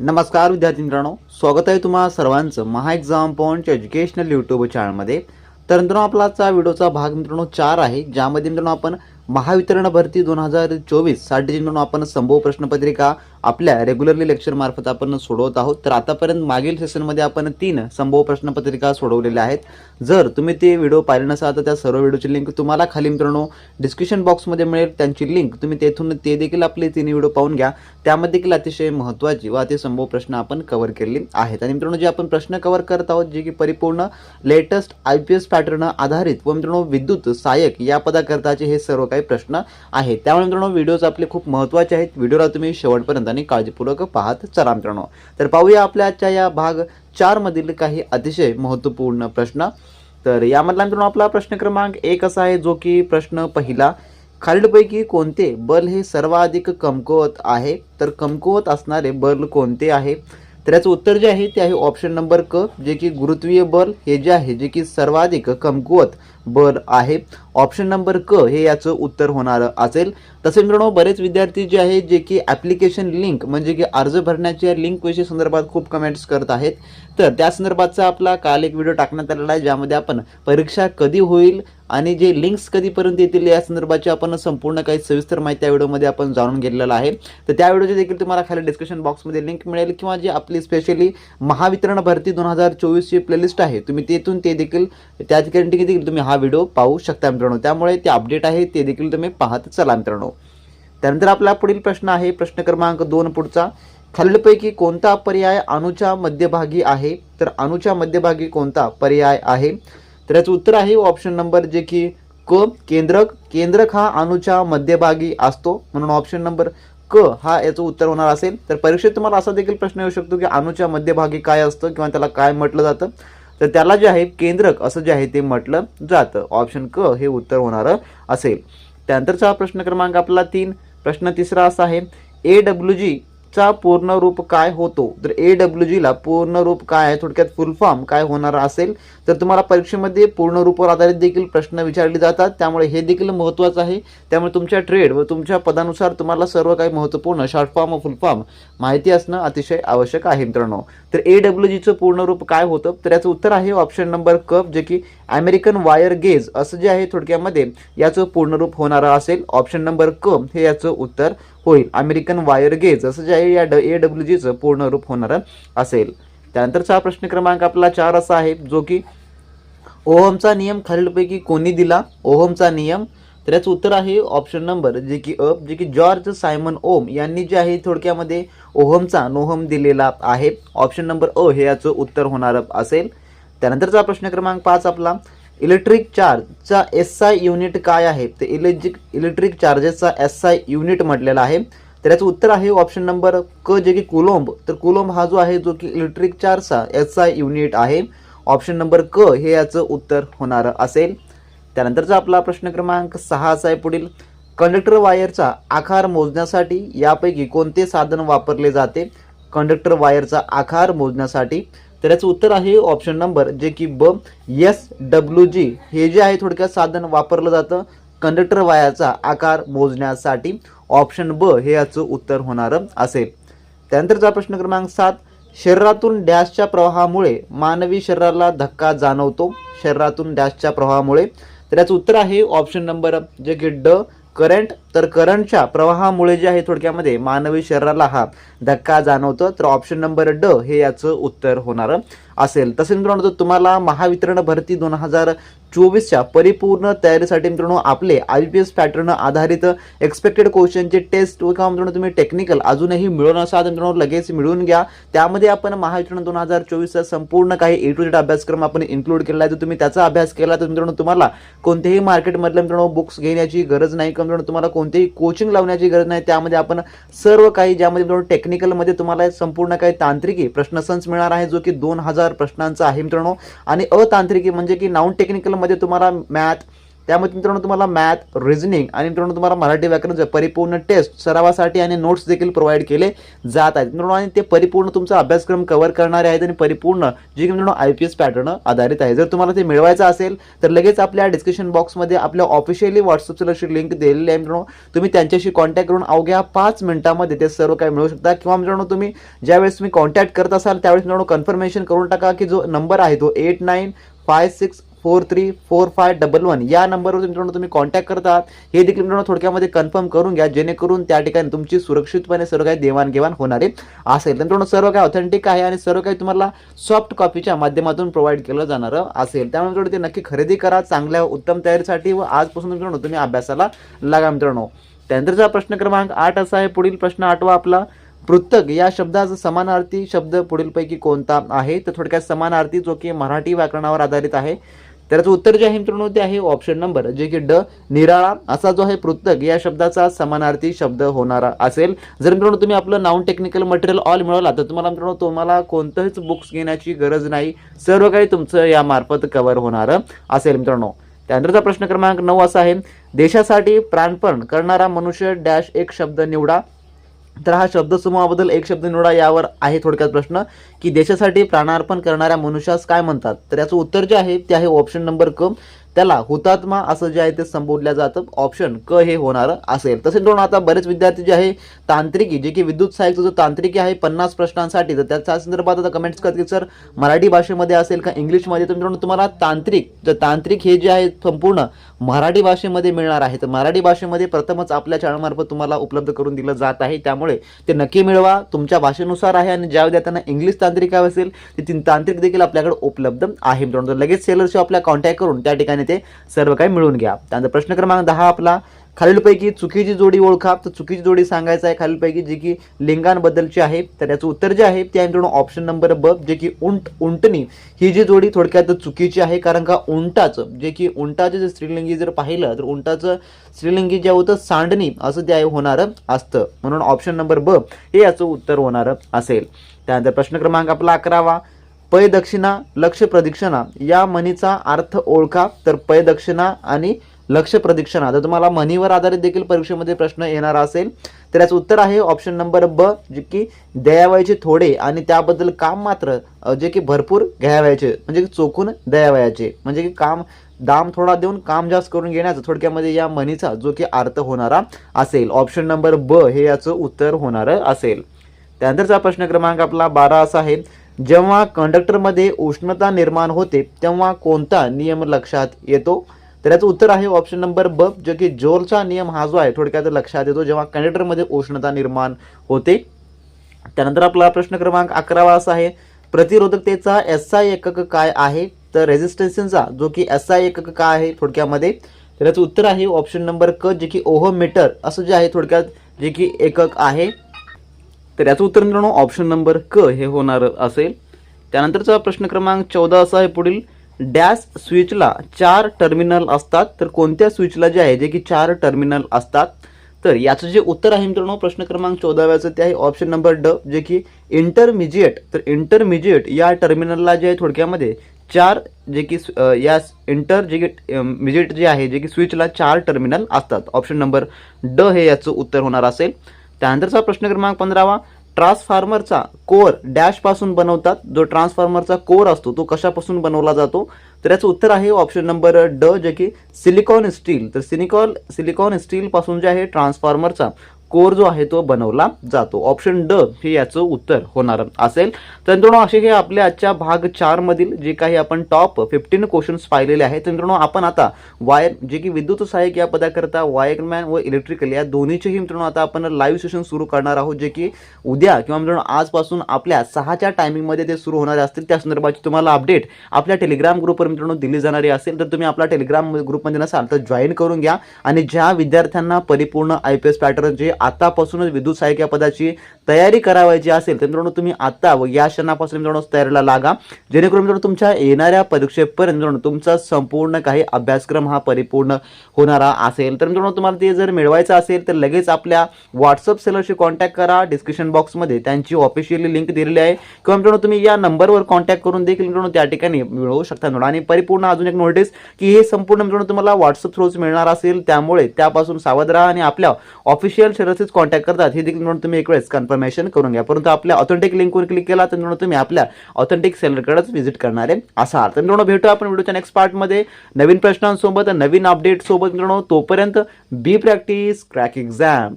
नमस्कार विद्यार्थी मित्रांनो स्वागत आहे तुम्हा सर्वांचं Maha exam point educational YouTube चॅनलमध्ये तर मित्रांनो आपला आजचा व्हिडिओचा भाग मित्रांनो चार आहे ज्यामध्ये मित्रांनो आपण महावितरण भरती दोन हजार चोवीससाठी मित्रांनो आपण संभव प्रश्नपत्रिका आपल्या रेग्युलरली लेक्चर मार्फत आपण सोडवत आहोत. तर आतापर्यंत मागील सेशनमध्ये आपण तीन संभव प्रश्नपत्रिका सोडवलेल्या आहेत. जर तुम्ही ते व्हिडिओ पाहिले नसाल तर त्या सर्व व्हिडिओची लिंक तुम्हाला खाली मित्रांनो डिस्क्रिप्शन बॉक्समध्ये मिळेल. त्यांची लिंक तुम्ही तेथून ते देखील आपले तिन्ही व्हिडिओ पाहून घ्या. त्यामध्ये देखील अतिशय महत्त्वाची व अति संभव प्रश्न आपण कव्हर केलेले आहेत. आणि मित्रांनो जे आपण प्रश्न कव्हर करत आहोत जे की परिपूर्ण latest I P S pattern आधारित व मित्रांनो विद्युत सहाय्यक या पदाकरताचे हे सर्व काही प्रश्न आहेत. त्यामुळे मित्रांनो व्हिडिओज आपले खूप महत्त्वाचे आहेत. व्हिडिओला तुम्ही शेवटपर्यंत आणि काळजीपूर्वक पाहत चला मित्रांनो. तर पाहूया आपल्या आजच्या या भाग चार मधील काही अतिशय महत्त्वपूर्ण प्रश्न. तर यामधला मित्रांनो आपला प्रश्न क्रमांक एक असा आहे जो की प्रश्न पहिला खालीलपैकी कोणते बल हे सर्वाधिक कमकुवत आहे? तर कमकुवत असणारे बल कोणते आहे? तर याचं उत्तर जे आहे ते आहे ऑप्शन नंबर क जे की गुरुत्वीय बल. हे जे आहे जे की सर्वाधिक कमकुवत बल आहे. ऑप्शन नंबर क हे याचं उत्तर होणार असेल. तसे मित्रांनो बरेच विद्यार्थी जे आहेत जे की ॲप्लिकेशन लिंक म्हणजे की अर्ज भरण्याच्या लिंकविषयी संदर्भात खूप कमेंट्स करत आहेत. तर त्या संदर्भातचा आपला काल एक व्हिडिओ टाकण्यात आलेला आहे ज्यामध्ये आपण परीक्षा कधी होईल आणि जे लिंक्स कधीपर्यंत येतील या संदर्भाची आपण संपूर्ण काही सविस्तर माहिती त्या व्हिडिओमध्ये आपण जाणून घेतलेलं आहे. तर त्या व्हिडिओची देखील तुम्हाला खाली डिस्क्रिप्शन बॉक्समध्ये लिंक मिळेल किंवा जी आपली स्पेशली महावितरण भरती दोन हजार चोवीसची प्लेलिस्ट आहे तुम्ही तेथून ते देखील त्या ठिकाणी देखील तुम्ही हा व्हिडिओ पाहू शकता मित्रांनो. त्यामुळे ते अपडेट आहे ते देखील तुम्ही पाहत चला मित्रांनो. त्यानंतर आपला पुढील प्रश्न आहे प्रश्न क्रमांक दोन पुढचा. खालीलपैकी कोणता पर्याय अणूच्या मध्यभागी आहे? तर अणूच्या मध्यभागी कोणता पर्याय आहे? तर याचं उत्तर आहे ऑप्शन नंबर जे की क केंद्रक. केंद्रक हा अणूच्या मध्यभागी असतो. म्हणून ऑप्शन नंबर क हा याचं उत्तर होणार असेल. तर परीक्षेत तुम्हाला असा देखील प्रश्न येऊ शकतो की अणूच्या मध्यभागी काय असतं किंवा त्याला काय म्हटलं जातं. तर त्याला जे आहे केंद्रक असं जे आहे ते म्हटलं जातं. ऑप्शन क हे उत्तर होणारं असेल. त्यानंतरचा हा प्रश्न क्रमांक आपला तीन. प्रश्न तिसरा असा आहे ए डब्ल्यू जी चा पूर्ण रूप काय होतो? तर ए डब्ल्यू जीला पूर्ण रूप काय आहे? थोडक्यात फुल फॉर्म काय होणार असेल? तर तुम्हाला परीक्षेमध्ये पूर्ण रूपावर आधारित देखील प्रश्न विचारले जातात. त्यामुळे हे देखील महत्त्वाचं आहे. त्यामुळे तुमच्या ट्रेड व तुमच्या पदानुसार तुम्हाला सर्व काही महत्त्वपूर्ण शॉर्ट फॉर्म व फुल फॉर्म माहिती असणं अतिशय आवश्यक आहे मित्रांनो. तर ए डब्ल्यू जीचं पूर्ण रूप काय होतं? तर याचं उत्तर आहे ऑप्शन नंबर कप जे की अमेरिकन वायर गेज असं जे आहे थोडक्यामध्ये याचं पूर्ण रूप होणारं असेल. ऑप्शन नंबर क हे याचं उत्तर होईल. अमेरिकन वायर गेज असं जे आहे या ड ए डब्ल्यू जीचं पूर्ण रूप होणारं असेल. त्यानंतरचा हा प्रश्न क्रमांक आपला चार असा आहे जो की ओहमचा नियम खालीलपैकी कोणी दिला? ओहमचा नियम. तर याचं उत्तर आहे ऑप्शन नंबर जे की अ जे की जॉर्ज सायमन ओम यांनी जे आहे थोडक्यामध्ये ओहमचा नोहम दिलेला आहे. ऑप्शन नंबर अ हे याचं उत्तर होणार असेल. त्यानंतरचा प्रश्न क्रमांक पाच आपला. इलेक्ट्रिक चार्जचा एस आय युनिट काय आहे? ते इलेक्ट्रिक इलेक्ट्रिक चार्जेसचा एस आय युनिट म्हटलेला आहे. तर याचं उत्तर आहे ऑप्शन नंबर क जे की कुलोंब. तर कुलोंब हा जो आहे जो की इलेक्ट्रिक चार्जचा एस आय युनिट आहे. ऑप्शन नंबर क हे याचं उत्तर होणार असेल. त्यानंतरचा आपला प्रश्न क्रमांक सहा असा आहे पुढील. कंडक्टर वायरचा आकार मोजण्यासाठी यापैकी कोणते साधन वापरले जाते? कंडक्टर वायरचा आकार मोजण्यासाठी तर याचं उत्तर आहे ऑप्शन नंबर जे की ब एस डब्ल्यू जी हे जे आहे थोडक्यात साधन वापरलं जातं. कंडक्टर वायाचा आकार मोजण्यासाठी ऑप्शन ब हे याचं उत्तर होणारं असेल. त्यानंतरचा प्रश्न क्रमांक सात. शरीरातून डॅशच्या प्रवाहामुळे मानवी शरीराला धक्का जाणवतो. शरीरातून डॅशच्या प्रवाहामुळे. तर याचं उत्तर आहे ऑप्शन नंबर जे की ड करंट तर करंटच्या प्रवाहामुळे जे आहे थोडक्यामध्ये मानवी शरीराला हा धक्का जाणवतो. तर ऑप्शन नंबर ड हे याचं उत्तर होणार असेल. तसे मित्रांनो जर तुम्हाला महावितरण भरती दोन हजार चोवीसच्या परिपूर्ण तयारीसाठी मित्रांनो आपले आय पी एस पॅटर्न आधारित एक्सपेक्टेड क्वेश्चनचे टेस्ट किंवा मित्रांनो तुम्ही टेक्निकल अजूनही मिळून असाल तर मित्रांनो लगेच मिळवून घ्या. त्यामध्ये आपण महावितरण दोन हजार चोवीसचा संपूर्ण काही ए टू जेड अभ्यासक्रम आपण इन्क्लूड केला आहे. तर तुम्ही त्याचा अभ्यास केला तर मित्रांनो तुम्हाला कोणत्याही मार्केटमधल्या मित्रांनो बुक्स घेण्याची गरज नाही. किंवा मित्रांनो तुम्हाला कोणतेही कोचिंग लावण्याची गरज नाही. त्यामध्ये आपण सर्व काही ज्यामध्ये टेक्निकलमध्ये तुम्हाला संपूर्ण काही तांत्रिकी प्रश्नसंच मिळणार आहे जो की दोन हजार प्रश्नांचा आहे मित्रांनो. आणि अतांत्रिकी म्हणजे की नॉन टेक्निकलमध्ये तुम्हाला मॅथ त्यामध्ये मित्रांनो तुम्हाला मॅथ रिझनिंग आणि मित्रांनो तुम्हाला मराठी व्याकरणचं परिपूर्ण टेस्ट सरावासाठी आणि नोट्स देखील प्रोव्हाइड केले जात आहेत. मित्रांनो आणि ते परिपूर्ण तुमचा अभ्यासक्रम कव्हर करणारे आहेत आणि परिपूर्ण जे की मित्रांनो आय पी एस पॅटर्न आधारित आहे. जर तुम्हाला ते मिळवायचं असेल तर लगेच आपल्या डिस्क्रिप्शन बॉक्समध्ये आपल्या ऑफिशियली व्हॉट्सअपची अशी लिंक दिलेली आहे मित्रांनो. तुम्ही त्यांच्याशी कॉन्टॅक्ट करून अवघ्या पाच मिनिटामध्ये ते सर्व काही मिळू शकता. किंवा मित्रांनो तुम्ही ज्यावेळेस तुम्ही कॉन्टॅक्ट करत असाल त्यावेळेस मित्रांनो कन्फर्मेशन करून टाका की जो नंबर आहे तो eight nine five six four three four five double one या नंबरवर मित्रांनो तुम्ही कॉन्टॅक्ट करतात हे देखील मित्रांनो थोडक्यामध्ये कन्फर्म करून घ्या जेणेकरून त्या ठिकाणी तुमची सुरक्षितपणे सर्व काही देवाणघेवाण होणारे असेल तर मित्रांनो सर्व काही ऑथेंटिक आहे आणि सर्व काही तुम्हाला सॉफ्ट कॉपीच्या माध्यमातून प्रोव्हाइड केलं जाणार असेल. त्यामुळे मित्रांनो ते नक्की खरेदी करा चांगल्या उत्तम तयारीसाठी व आजपासून मित्रांनो तुम्ही अभ्यासाला लागा मित्रांनो. त्यानंतरचा प्रश्न क्रमांक आठ असा आहे. पुढील प्रश्न आठवा आपला. पृथक या शब्दाचा समानार्थी शब्द पुढीलपैकी कोणता आहे? तर थोडक्यात समानार्थी जो की मराठी व्याकरणावर आधारित आहे. त्याचं उत्तर जे आहे मित्रांनो ते आहे ऑप्शन नंबर जे की ड निराळा असा जो आहे पृथक या शब्दाचा समानार्थी शब्द होणारा असेल. जर मित्रांनो तुम्ही आपलं नॉन टेक्निकल मटेरियल ऑल मिळवला तर तुम्हाला मित्रांनो तुम्हाला कोणतंच बुक्स घेण्याची गरज नाही. सर्व काही तुमचं यामार्फत कव्हर होणार असेल मित्रांनो. त्यानंतरचा प्रश्न क्रमांक नऊ असा आहे देशासाठी प्राणपण करणारा मनुष्य डॅश एक शब्द निवडा. तर हा शब्दसमूहाबद्दल एक शब्द निवडा यावर आहे थोडक्यात प्रश्न की देशासाठी प्राणार्पण करणाऱ्या मनुष्यास काय म्हणतात? तर याचं उत्तर जे आहे ते आहे ऑप्शन नंबर क त्याला हुतात्मा असं जे आहे ते संबोधल्या जातं. ऑप्शन क हे होणार असेल. तसे दोन आता बरेच विद्यार्थी जे आहे तांत्रिकी जे की विद्युत सहाय्यकचा जो तांत्रिकी आहे पन्नास प्रश्नांसाठी तर त्याच्या संदर्भात आता कमेंट्स करतील सर मराठी भाषेमध्ये असेल का इंग्लिशमध्ये? तर मित्रांनो तुम्हाला तांत्रिक तर तांत्रिक हे जे आहे संपूर्ण मराठी भाषेमध्ये मिळणार आहे. तर मराठी भाषेमध्ये प्रथमच आपल्या चॅनलमार्फत तुम्हाला उपलब्ध करून दिलं जात आहे. त्यामुळे ते नक्की मिळवा. तुमच्या भाषेनुसार आहे आणि ज्या विद्यार्थ्यांना इंग्लिश तांत्रिक हवे असेल ते तीन तांत्रिक देखील आपल्याकडे उपलब्ध आहे. मित्रांनो लगेच सेलरशी आपल्या कॉन्टॅक्ट करून त्या ठिकाणी ते सर्व काही मिळून घ्या. त्यानंतर प्रश्न क्रमांक दहा आपला खालीलपैकी चुकीची जोडी ओळखा. तर चुकीची जोडी सांगायचं आहे खालीलपैकी जी की लिंगांबद्दलची आहे. तर याचं उत्तर जे आहे ते आहे मित्रांनो ऑप्शन नंबर ब जे की उंट उंटणी. ही जी जोडी थोडक्यात चुकीची आहे कारण का उंटाचं जे की उंटाचं जे स्त्रीलिंगी जर पाहिलं तर उंटाचं स्त्रीलिंगी जे होतं सांडणी असं ते होणारं असतं. म्हणून ऑप्शन नंबर ब हे याचं उत्तर होणारं असेल. त्यानंतर प्रश्न क्रमांक आपला अकरावा. पय दक्षिणा लक्ष प्रदक्षिणा या म्हणीचा अर्थ ओळखा तर पय दक्षिणा आणि लक्ष प्रदक्षिणा तर तुम्हाला म्हणीवर आधारित देखील परीक्षेमध्ये प्रश्न येणार असेल तर याचं उत्तर आहे ऑप्शन नंबर ब जे की द्यावयाचे थोडे आणि त्याबद्दल काम मात्र जे की भरपूर घ्यावयाचे म्हणजे की चोखून द्यावयाचे म्हणजे की काम दाम थोडा देऊन काम जास्त करून घेण्याचं थोडक्यामध्ये या म्हणीचा जो की अर्थ होणारा असेल. ऑप्शन नंबर ब हे याचं उत्तर होणारं असेल. त्यानंतरचा प्रश्न क्रमांक आपला बारा असा आहे. जेव्हा कंडक्टरमध्ये उष्णता निर्माण होते तेव्हा कोणता नियम लक्षात येतो? तर याचं उत्तर आहे ऑप्शन नंबर ब जो की जोरचा नियम हा जो आहे थोडक्यात लक्षात येतो जेव्हा कंडक्टरमध्ये उष्णता निर्माण होते. त्यानंतर आपला प्रश्न क्रमांक अकरावा असा आहे प्रतिरोधकतेचा एस आय एकक काय आहे? तर रेझिस्टन्सचा जो की एस आय एकक काय आहे थोडक्यामध्ये? तर याचं उत्तर आहे ऑप्शन नंबर क जे की ओहो मीटर असं जे आहे थोडक्यात जे की एकक आहे. तर याचं उत्तर मित्रांनो ऑप्शन नंबर क हे होणार असेल. त्यानंतरचा प्रश्न क्रमांक चौदा असा आहे. पुढील डॅश स्विचला चार टर्मिनल असतात. तर कोणत्या स्विचला जे आहे जे की चार टर्मिनल असतात? तर याचं जे उत्तर आहे मित्रांनो प्रश्न क्रमांक चौदाव्याचं ते आहे. ऑप्शन नंबर ड जे की इंटरमिजिएट तर इंटरमिजिएट या टर्मिनलला जे आहे थोडक्यामध्ये चार जे की या इंटर जे की मिजिएट जे आहे जे की स्विचला चार टर्मिनल असतात. ऑप्शन नंबर ड हे याचं उत्तर होणार असेल. त्यानंतरचा प्रश्न क्रमांक पंधरावा ट्रान्सफॉर्मरचा कोअर डॅशपासून बनवतात. जो ट्रान्सफॉर्मरचा कोअर असतो तो कशापासून बनवला जातो? तर याचं उत्तर आहे ऑप्शन नंबर ड जे की सिलिकॉन स्टील. तर सिलिकॉन सिलिकॉन स्टील पासून जे आहे ट्रान्सफॉर्मरचा. कोर जो आहे तो बनवला जातो. ऑप्शन ड हे याचं उत्तर होणार असेल. तर मित्रांनो असे हे आपल्या आजच्या भाग चार मधील जे काही आपण टॉप फिफ्टीन क्वेश्चन्स पाहिलेले आहेत. तर मित्रांनो आपण आता वायर जे की विद्युत सहाय्यक या पदाकरता वायरमॅन व इलेक्ट्रिकल या दोन्हीचेही मित्रांनो आता आपण लाईव्ह सेशन सुरू करणार आहोत. जे की उद्या किंवा मित्रांनो आजपासून आपल्या सहाच्या टायमिंगमध्ये ते सुरू होणारे असतील. त्या संदर्भाची तुम्हाला अपडेट आपल्या टेलिग्राम ग्रुपवर मित्रांनो दिली जाणारी असेल. तर तुम्ही आपला टेलिग्राम ग्रुपमध्ये नसाल तर जॉईन करून घ्या. आणि ज्या विद्यार्थ्यांना परिपूर्ण आय पी एस पॅटर्न जे आतापासूनच विद्युत सहाय्यक या पदाची तयारी करावायची असेल तर मित्रांनो तुम्ही आता व या क्षणापासून मित्रांनो तयारीला लागा. जेणेकरून मित्रांनो तुमच्या येणाऱ्या परीक्षेपर्यंत मित्रांनो तुमचा संपूर्ण काही अभ्यासक्रम हा परिपूर्ण होणारा असेल. तर मित्रांनो तुम्हाला ते जर मिळवायचं असेल तर लगेच आपल्या व्हॉट्सअप सेलरशी कॉन्टॅक्ट करा. डिस्क्रिप्शन बॉक्समध्ये त्यांची ऑफिशियली लिंक दिलेली आहे. किंवा मित्रांनो तुम्ही या नंबरवर कॉन्टॅक्ट करून देखील मित्रांनो त्या ठिकाणी मिळवू शकता मित्रांनो. आणि परिपूर्ण अजून एक नोटीस की हे संपूर्ण मित्रांनो तुम्हाला व्हॉट्सअप थ्रूच मिळणार असेल. त्यामुळे त्यापासून सावध राहा आणि आपल्या ऑफिशियल सेलरशीच कॉन्टॅक्ट करतात हे देखील म्हणून तुम्ही एक वेळेस कन्फर्मेशन करून घ्या. परंतु आपल्या ऑथेंटिक लिंकवर क्लिक केला तर मित्रांनो तुम्ही आपल्या ऑथेंटिक सेलरकडेच व्हिजिट करणारे असाल तर मित्रांनो भेटू आपण व्हिडिओच्या नेक्स्ट पार्टमध्ये नवीन प्रश्नांसोबत नवीन अपडेट सोबत मित्रांनो तोपर्यंत बी प्रॅक्टिस क्रॅक एक्झाम